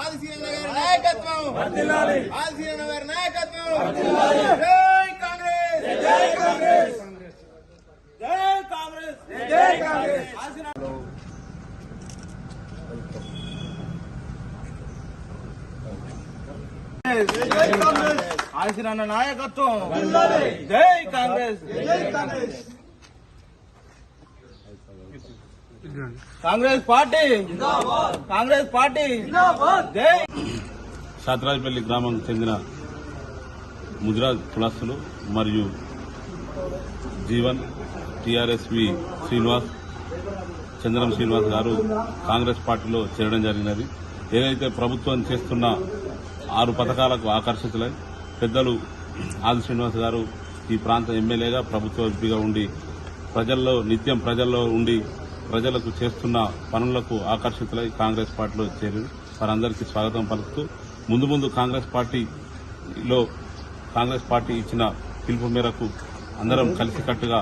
ఆదిశీలన్న గారి నాయకత్వం! ఆదిశీలన్న గారి నాయకత్వం! జై కాంగ్రెస్! జై కాంగ్రెస్! జై కాంగ్రెస్! జై కాంగ్రెస్! ఆదిశీలన్న నాయకత్వం! జై కాంగ్రెస్! జై కాంగ్రెస్! కాంగ్రెస్ పార్టీ! కాంగ్రెస్ పార్టీ! జై! శాతరాజపల్లి గ్రామం చెందిన ముదిరాజ్ కులస్తులు మరియు జీవన్ టిఆర్ఎస్వి శ్రీనివాస్ చంద్రం శ్రీనివాస్ గారు కాంగ్రెస్ పార్టీలో చేరడం జరిగినది. ఏదైతే ప్రభుత్వం చేస్తున్న ఆరు పథకాలకు ఆకర్షితులై పెద్దలు ఆది శ్రీనివాస్ గారు ఈ ప్రాంత ఎమ్మెల్యేగా ప్రభుత్వ ఎంపీగా ఉండి ప్రజల్లో నిత్యం ప్రజల్లో ఉండి ప్రజలకు చేస్తున్న పనులకు ఆకర్షితులై కాంగ్రెస్ పార్టీలో చేరి వారందరికీ స్వాగతం పలుకుతూ ముందు ముందు కాంగ్రెస్ పార్టీలో కాంగ్రెస్ పార్టీ ఇచ్చిన పిలుపు మేరకు అందరం కలిసికట్టుగా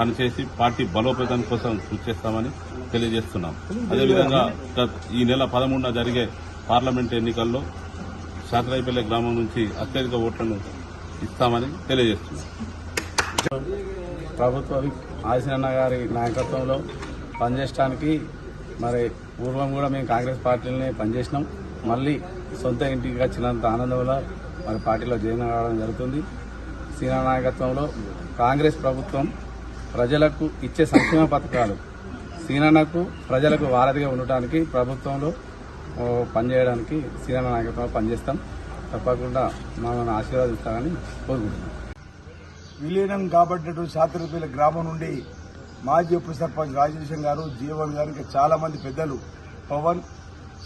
పనిచేసి పార్టీ బలోపేతం కోసం కృషి చేస్తామని తెలియజేస్తున్నాం. అదేవిధంగా గత- ఈ నెల పదమూడున జరిగే పార్లమెంట్ ఎన్నికల్లో శాతరాయిపల్లె గ్రామం నుంచి అత్యధిక ఓట్లను ఇస్తామని తెలియజేస్తున్నాం. ప్రభుత్వ ఆదిశనన్న గారి నాయకత్వంలో పనిచేయడానికి మరి పూర్వం కూడా మేము కాంగ్రెస్ పార్టీలోనే పనిచేసినాం. మళ్ళీ సొంత ఇంటికి వచ్చినంత ఆనందంలో మరి పార్టీలో జాయిన్ కావడం జరుగుతుంది. సీనా నాయకత్వంలో కాంగ్రెస్ ప్రభుత్వం ప్రజలకు ఇచ్చే సంక్షేమ పథకాలు సీనన్నకు ప్రజలకు వారధిగా ఉండటానికి ప్రభుత్వంలో పనిచేయడానికి సీనన్న నాయకత్వంలో పనిచేస్తాం. తప్పకుండా మమ్మల్ని ఆశీర్వాదిస్తామని కోరుకుంటున్నాం. విలీనం కాబట్టినటువంటి శాతరపల్లి గ్రామం నుండి మాజీ ఉప సర్పంచ్ రాజేశం గారు జీవన్ గారు ఇంకా చాలా మంది పెద్దలు పవన్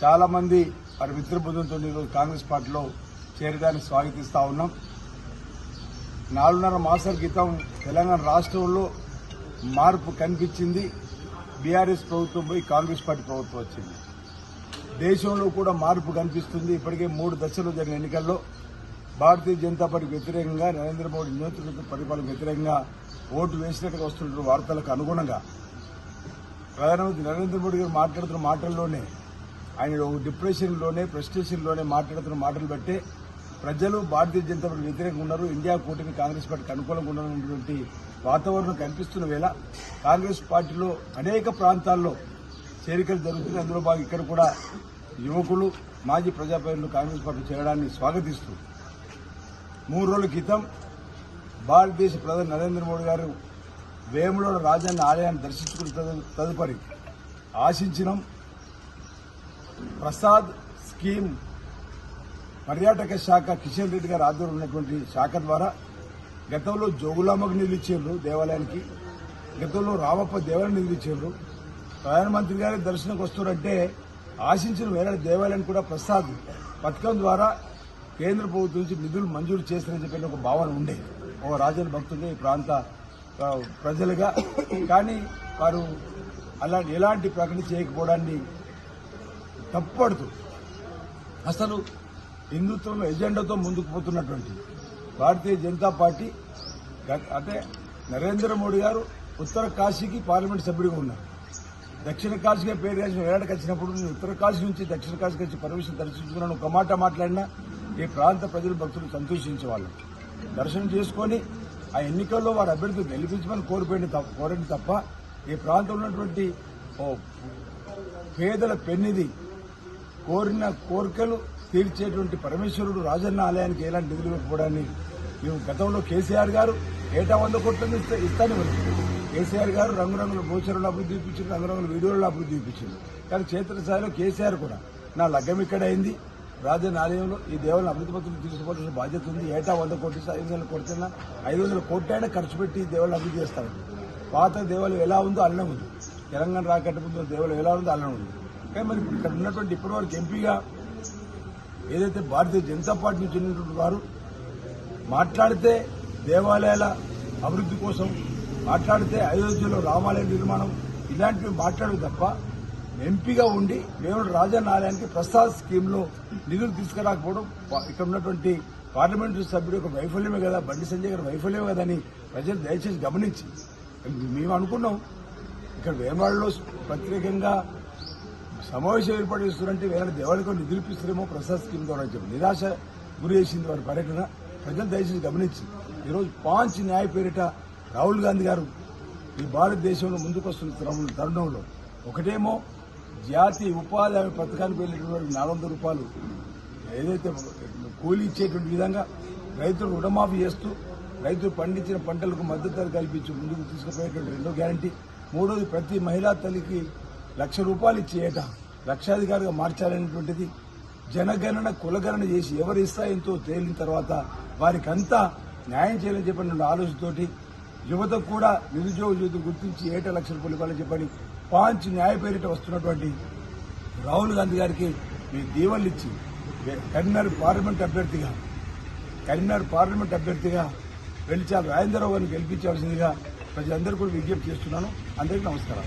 చాలా మంది వారి మిత్రబృందంతో ఈరోజు కాంగ్రెస్ పార్టీలో చేరడానికి స్వాగతిస్తా ఉన్నాం. నాలుగున్నర మాసాల క్రితం తెలంగాణ రాష్ట్రంలో మార్పు కనిపించింది. బీఆర్ఎస్ ప్రభుత్వం పోయి కాంగ్రెస్ పార్టీ ప్రభుత్వం వచ్చింది. దేశంలో కూడా మార్పు కనిపిస్తుంది. ఇప్పటికే మూడు దశలు జరిగిన ఎన్నికల్లో భారతీయ జనతా పార్టీకి వ్యతిరేకంగా నరేంద్ర మోడీ నేతృత్వ పరిపాలనకు వ్యతిరేకంగా ఓటు వేసినట్టుగా వస్తున్న వార్తలకు అనుగుణంగా ప్రధానమంత్రి నరేంద్ర మోడీ గారు మాట్లాడుతున్న మాటల్లోనే ఆయన డిప్రెషన్లోనే ఫ్రస్ట్రేషన్లోనే మాట్లాడుతున్న మాటలు బట్టే ప్రజలు భారతీయ జనతా పార్టీ వ్యతిరేకంగా ఉన్నారు. ఇండియా కూటమి కాంగ్రెస్ పార్టీకి అనుకూలంగా ఉన్నటువంటి వాతావరణం కనిపిస్తున్న వేళ కాంగ్రెస్ పార్టీలో అనేక ప్రాంతాల్లో చేరికలు జరుగుతున్నాయి. అందులో భాగంగా ఇక్కడ కూడా యువకులు మాజీ ప్రజాపేరులు కాంగ్రెస్ పార్టీ చేరడాన్ని స్వాగతిస్తూ మూడు రోజుల క్రితం భారతదేశ ప్రధాని నరేంద్ర మోడీ గారు వేములోడ రాజన్న ఆలయాన్ని దర్శించుకున్న తదు- తదుపరి ఆశించినం ప్రసాద్ స్కీమ్ పర్యాటక శాఖ కిషన్ రెడ్డి గారి ఆధ్వర్యంలో ఉన్నటువంటి శాఖ ద్వారా గతంలో జోగులామకు నిధులు ఇచ్చారు దేవాలయానికి గతంలో రామప్ప దేవాలయం నిధులు ఇచ్చారు ప్రధానమంత్రి గారి దర్శనంకి వస్తున్నారంటే ఆశించిన వేరే దేవాలయాన్ని కూడా ప్రసాద్ పథకం ద్వారా కేంద్ర ప్రభుత్వం నుంచి నిధులు మంజూరు చేస్తారని చెప్పిన ఒక భావన ఉండే. ఒక రాజన్న భక్తులు ఈ ప్రాంత ప్రజలుగా. కానీ వారు అలా ఎలాంటి ప్రకటన చేయకపోవడాన్ని తప్పుపడుతూ అసలు హిందుత్వం ఎజెండాతో ముందుకు పోతున్నటువంటి భారతీయ జనతా పార్టీ అంటే నరేంద్ర మోడీ గారు ఉత్తర కాశీకి పార్లమెంట్ సభ్యుడిగా ఉన్నారు. దక్షిణ కాశీగా పేరు రాసిన వేలాడకి వచ్చినప్పుడు నేను ఉత్తర కాశీ నుంచి దక్షిణ కాశీకి వచ్చి పర్మిషన్ దర్శించుకున్నాను. ఒక మాట మాట్లాడినా ఈ ప్రాంత ప్రజలు భక్తులు సంతోషించేవాళ్ళు దర్శనం చేసుకొని ఆ ఎన్నికల్లో వారి అభ్యర్థి గెలిపించమని కోరిపోయింది తప్ప కోరండి తప్ప ఈ ప్రాంతంలో ఉన్నటువంటి ఓ పేదల పెన్నిది కోరిన కోరికలు తీర్చేటువంటి పరమేశ్వరుడు రాజన్న ఆలయానికి ఎలాంటి నిధులు ఇవ్వకపోవడాన్ని మేము గతంలో కేసీఆర్ గారు ఏటా వంద కోట్లను ఇస్తే ఇస్తానే కేసీఆర్ గారు రంగురంగుల భూచరులు అభివృద్ధి చూపించారు రంగురంగుల వీడియోలు అభివృద్ధి చూపించారు. కానీ క్షేత్రస్థాయిలో కేసీఆర్ కూడా నా లగ్గం ఇక్కడ అయింది. రాజన్న ఆలయంలో ఈ దేవుని అభివృద్ధి పత్రులు తీసుకోవాల్సిన బాధ్యత ఉంది. ఏటా వంద కోట్లు ఐదు వందల కోట్లైనా ఐదు వందల కోట్లైనా ఖర్చు పెట్టి దేవుళ్ళని అభివృద్ధి చేస్తారు. పాత దేవాలయం ఎలా ఉందో అల్లం ఉంది. తెలంగాణ రాకట్టు ముందు దేవాలయం ఎలా ఉందో అల్లం ఉంది. కానీ మరి ఇక్కడ ఉన్నటువంటి ఇప్పటివరకు ఎంపీగా ఏదైతే భారతీయ జనతా పార్టీ నుంచి ఉన్నటువంటి వారు మాట్లాడితే దేవాలయాల అభివృద్ధి కోసం మాట్లాడితే అయోధ్యలో రామాలయ నిర్మాణం ఇలాంటివి మాట్లాడదు తప్ప ఎంపీగా ఉండి మేము రాజన్న ఆలయానికి ప్రసాద్ స్కీమ్లో నిధులు తీసుకురాకపోవడం ఇక్కడ ఉన్నటువంటి పార్లమెంటరీ సభ్యుడు యొక్క వైఫల్యమే కదా బండి సంజయ్ గారి వైఫల్యమే కదా అని ప్రజలు దయచేసి గమనించి మేము అనుకున్నాం. ఇక్కడ వేమాడలో ప్రత్యేకంగా సమావేశం ఏర్పాటు చేస్తున్నారంటే వేరే దేవాలయకు నిధులిపిస్తారేమో ప్రసాద్ స్కీమ్ ద్వారా చెప్పి నిరాశ గురి చేసింది వారి పర్యటన. ప్రజలు దయచేసి గమనించి ఈరోజు పాంచ్ న్యాయ పేరిట రాహుల్ గాంధీ గారు ఈ భారతదేశంలో ముందుకు వస్తున్న తరుణంలో ఒకటేమో జాతీయ ఉపాధి హామీ పథకానికి వెళ్ళినటువంటి నాలుగు వందల రూపాయలు ఏదైతే కూలీ ఇచ్చేటువంటి విధంగా రైతులు రుణమాఫీ చేస్తూ రైతులు పండించిన పంటలకు మద్దతు ధర కల్పించి ముందుకు తీసుకుపోయేటువంటి రెండో గ్యారంటీ. మూడోది ప్రతి మహిళా తల్లికి లక్ష రూపాయలు ఇచ్చేయట లక్షాధికారిగా మార్చాలనేటువంటిది జనగణన కులగణన చేసి ఎవరి ఇస్తాయంతో తేలిన తర్వాత వారికంతా న్యాయం చేయాలని చెప్పిన ఆలోచనతోటి యువతకు కూడా నిరుద్యోగ యువత గుర్తించి ఏటా లక్ష రూపాయలు ఇవ్వాలని చెప్పని పాంచ్ న్యాయ పేరిట వస్తున్నటువంటి రాహుల్ గాంధీ గారికి మీ దీవెనలు ఇచ్చి కరీంనగర్ పార్లమెంట్ అభ్యర్థిగా కరీంనగర్ పార్లమెంట్ అభ్యర్థిగా వెలిచాలు రాజేంద్రరావు గారిని గెలిపించాల్సిందిగా ప్రజలందరూ కూడా విజ్ఞప్తి చేస్తున్నాను. అందరికీ నమస్కారం